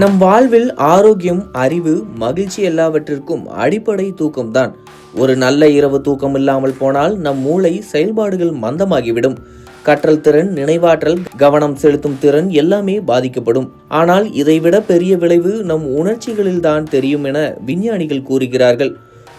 நம் வாழ்வில் ஆரோக்கியம் அறிவு மகிழ்ச்சி எல்லாவற்றிற்கும் அடிப்படை தூக்கம்தான். ஒரு நல்ல இரவு தூக்கம் இல்லாமல் போனால் நம் மூளை செயல்பாடுகள் மந்தமாகிவிடும். கற்றல் திறன் நினைவாற்றல் கவனம் செலுத்தும் திறன் எல்லாமே பாதிக்கப்படும். ஆனால் இதைவிட பெரிய விளைவு நம் உணர்ச்சிகளில்தான் தெரியும் என விஞ்ஞானிகள் கூறுகிறார்கள்.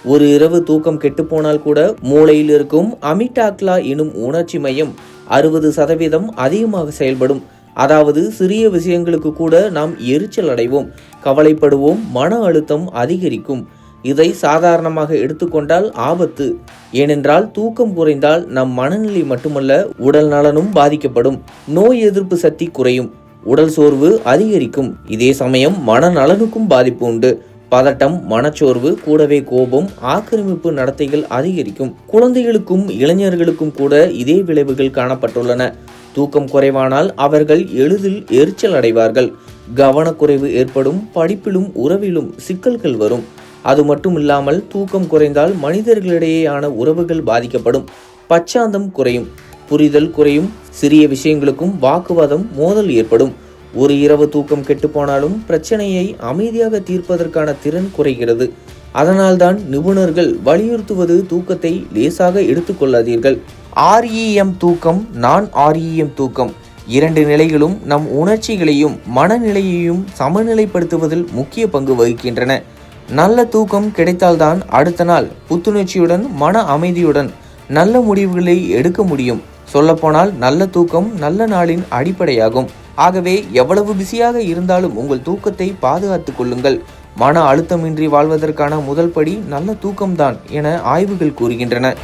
ஒரு இரவு தூக்கம் கெட்டுப்போனால் கூட மூளையில் இருக்கும் அமிடாக்லா எனும் உணர்ச்சி மையம் அறுபது சதவீதம் அதிகமாக செயல்படும். அதாவது சிறிய விஷயங்களுக்கு கூட நாம் எரிச்சல் அடைவோம். கவலைப்படுவோம் மன அழுத்தம் அதிகரிக்கும். இதை சாதாரணமாக எடுத்துக்கொண்டால் ஆபத்து. ஏனென்றால் தூக்கம் குறைந்தால் நம் மனநிலை மட்டுமல்ல உடல் நலனும் பாதிக்கப்படும். நோய் எதிர்ப்பு சக்தி குறையும். உடல் சோர்வு அதிகரிக்கும். இதே சமயம் மனநலனுக்கும் பாதிப்பு உண்டு. பதட்டம் மனச்சோர்வு கூடவே கோபம் ஆக்கிரமிப்பு நடத்தைகள் அதிகரிக்கும். குழந்தைகளுக்கும் இளைஞர்களுக்கும் கூட இதே விளைவுகள் காணப்பட்டுள்ளன. தூக்கம் குறைவானால் அவர்கள் எளிதில் எரிச்சல் அடைவார்கள். கவனக்குறைவு ஏற்படும் படிப்பிலும் உறவிலும் சிக்கல்கள் வரும். அது மட்டும் இல்லாமல் தூக்கம் குறைந்தால் மனிதர்களிடையேயான உறவுகள் பாதிக்கப்படும். பச்சாந்தம் குறையும். புரிதல் குறையும். சிறிய விஷயங்களுக்கும் வாக்குவாதம் மோதல் ஏற்படும். ஒரு இரவு தூக்கம் கெட்டுப்போனாலும் பிரச்சனையை அமைதியாக தீர்ப்பதற்கான திறன் குறைகிறது. அதனால்தான் நிபுணர்கள் வலியுறுத்துவது தூக்கத்தை லேசாக எடுத்துக்கொள்ளாதீர்கள் ஆர்இஎம் தூக்கம் நான் ஆர்இஎம் தூக்கம். இரண்டு நிலைகளும் நம் உணர்ச்சிகளையும் மனநிலையையும் சமநிலைப்படுத்துவதில் முக்கிய பங்கு வகிக்கின்றன. நல்ல தூக்கம் கிடைத்தால்தான் அடுத்த நாள் புத்துணர்ச்சியுடன் மன அமைதியுடன் நல்ல முடிவுகளை எடுக்க முடியும். சொல்லப்போனால் நல்ல தூக்கம் நல்ல நாளின் அடிப்படையாகும். ஆகவே எவ்வளவு பிஸியாக இருந்தாலும் உங்கள் தூக்கத்தை பாதுகாத்துக் கொள்ளுங்கள். மன அழுத்தமின்றி வாழ்வதற்கான முதல் படி நல்ல தூக்கம்தான் என ஆய்வுகள் கூறுகின்றன.